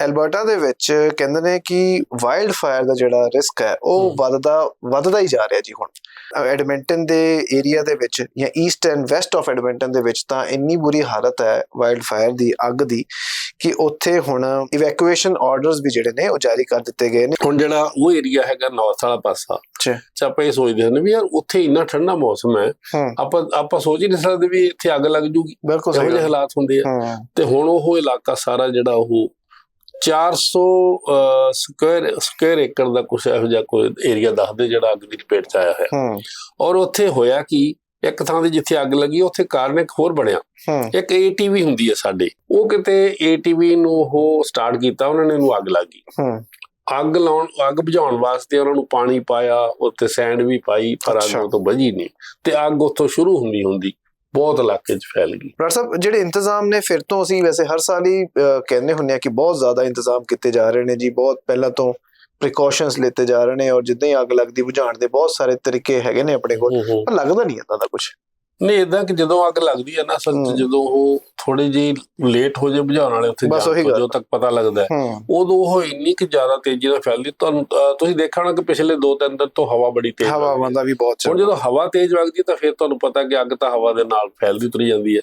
Alberta ਦੇ ਵਿੱਚ ਕਹਿੰਦੇ ਨੇ ਕਿ ਵਾਈਲਡ ਫਾਇਰ ਦਾ ਜਿਹੜਾ ਰਿਸਕ ਹੈ ਉਹ। ਵੱਧਦਾ ਵੱਧਦਾ ਹੀ ਜਾ ਰਿਹਾ ਜੀ ਹੁਣ ਐਡਮਿੰਟਨ ਦੇ ਏਰੀਆ ਦੇ ਵਿੱਚ ਜਾਂ east and west of Edmonton ਦੇ ਵਿੱਚ ਤਾਂ ਇੰਨੀ ਬੁਰੀ ਹਾਲਤ ਹੈ ਵਾਈਲਡ ਫਾਇਰ ਦੀ ਅੱਗ ਦੀ ਕਿ ਉੱਥੇ ਹੁਣ ਇਵੈਕੂਏਸ਼ਨ ਆਰਡਰਸ ਵੀ ਜਿਹੜੇ ਨੇ ਉਹ ਜਾਰੀ ਕਰ ਦਿੱਤੇ ਗਏ ਨੇ ਹੁਣ ਜਿਹੜਾ ਉਹ ਏਰੀਆ ਹੈਗਾ ਨਾਰਥ ਵਾਲਾ ਪਾਸਾ ਅੱਛਾ। ਆਪਾਂ ਇਹ ਸੋਚਦੇ ਹਾਂ ਵੀ ਯਾਰ ਉੱਥੇ ਇੰਨਾ ਠੰਡਾ ਮੌਸਮ ਹੈ ਆਪਾਂ ਆਪਾਂ ਸੋਚ ਹੀ ਨਹੀਂ ਸਕਦੇ ਵੀ ਇੱਥੇ ਅੱਗ ਲੱਗ ਜੂਗੀ ਬਿਲਕੁਲ ਸਹੀ। ਹਾਲਾਤ ਹੁੰਦੇ ਆ ਤੇ ਹੁਣ ਉਹ ਇਲਾਕਾ ਸਾਰਾ ਜਿਹੜਾ ਉਹ 400 ਸਕੁਅਰ ਸਕੁਅਰ ਏਕੜ ਦਾ ਕੁਛ ਇਹੋ ਜਿਹਾ ਕੋਈ ਏਰੀਆ ਦੱਸਦੇ ਜਿਹੜਾ ਅੱਗ ਦੀ ਲਪੇਟ ਚ ਆਇਆ ਹੋਇਆ। ਹੂੰ। ਔਰ ਉੱਥੇ ਹੋਇਆ ਕਿ ਇੱਕ ਥਾਂ ਤੇ ਜਿੱਥੇ ਅੱਗ ਲੱਗੀ ਉੱਥੇ ਕਾਰਨ ਇੱਕ ਹੋਰ ਬਣਿਆ। ਇੱਕ ਏਟੀਵੀ ਹੁੰਦੀ ਹੈ ਸਾਡੇ। ਉਹ ਕਿਤੇ ਏਟੀਵੀ ਨੂੰ ਉਹ ਸਟਾਰਟ ਕੀਤਾ ਉਹਨਾਂ ਨੇ ਉਹਨੂੰ ਅੱਗ ਲੱਗ ਅੱਗ ਲਾਉਣ ਅੱਗ ਬੁਝਾਉਣ ਵਾਸਤੇ ਉਹਨਾਂ ਨੂੰ ਪਾਣੀ ਪਾਇਆ ਉੱਤੇ ਸੈਂਡ ਵੀ ਪਾਈ ਪਰ ਅੱਗ ਤੋਂ ਬੁਝੀ ਨਹੀਂ। ਤੇ ਅੱਗ ਉੱਥੋਂ ਸ਼ੁਰੂ ਹੁੰਦੀ ਹੁੰਦੀ। ਬਹੁਤ ਇਲਾਕੇ 'ਚ ਫੈਲ ਗਈ। ਡਾਕਟਰ ਸਾਹਿਬ ਜਿਹੜੇ ਇੰਤਜ਼ਾਮ ਨੇ ਫਿਰ ਤੋਂ ਅਸੀਂ ਵੈਸੇ ਹਰ ਸਾਲ ਹੀ ਕਹਿੰਦੇ ਹੁੰਨੇ ਆ ਕਿ ਬਹੁਤ ਜ਼ਿਆਦਾ ਇੰਤਜ਼ਾਮ ਕੀਤੇ ਜਾ ਰਹੇ ਨੇ ਜੀ। ਬਹੁਤ ਪਹਿਲਾਂ ਤੋਂ ਪ੍ਰੀਕਾਸ਼ਨਸ ਲਿੱਤੇ ਜਾ ਰਹੇ ਨੇ ਔਰ ਜਿੱਦਾਂ ਹੀ ਅੱਗ ਲੱਗਦੀ ਬੁਝਾਉਣ ਦੇ ਬਹੁਤ ਸਾਰੇ ਤਰੀਕੇ ਹੈਗੇ ਨੇ ਆਪਣੇ ਕੋਲ। ਪਰ ਲੱਗਦਾ ਨਹੀਂ ਇਦਾਂ ਦਾ ਕੁਝ ਨਹੀਂ ਇਦਾਂ ਕਿ ਜਦੋਂ ਅੱਗ ਲੱਗਦੀ ਹੈ ਨਾ ਅਸਲ 'ਚ ਹੂੰ। ਜਦੋਂ ਉਹ ਥੋੜੀ ਜਿਹੀ ਲੇਟ ਹੋ ਜੇ ਬੁਝਾਉਣ ਵਾਲੇ ਉੱਥੇ ਜਾ। ਜਦੋਂ ਤੱਕ ਪਤਾ ਲੱਗਦਾ ਉਦੋਂ ਉਹ ਇੰਨੀ ਕਿ ਜ਼ਿਆਦਾ ਤੇਜ਼ੀ ਨਾਲ ਫੈਲਦੀ ਤੁਹਾਨੂੰ ਤੁਸੀਂ ਦੇਖਿਆ ਹੋਣਾ ਕਿ ਪਿਛਲੇ 2-3 ਦਿਨ ਤੋਂ ਹਵਾ ਬੜੀ ਤੇਜ਼ ਵਗਦੀ ਹੈ। ਹਵਾਵਾਂ ਦਾ ਵੀ ਬਹੁਤ ਹੁਣ ਚੱਲ ਜਦੋਂ ਹਵਾ ਤੇਜ਼ ਵਗਦੀ ਤਾਂ ਫਿਰ ਤੁਹਾਨੂੰ ਪਤਾ ਕਿ ਅੱਗ ਤਾਂ ਹਵਾ ਦੇ ਨਾਲ ਫੈਲਦੀ ਤੁਰੀ ਜਾਂਦੀ ਹੈ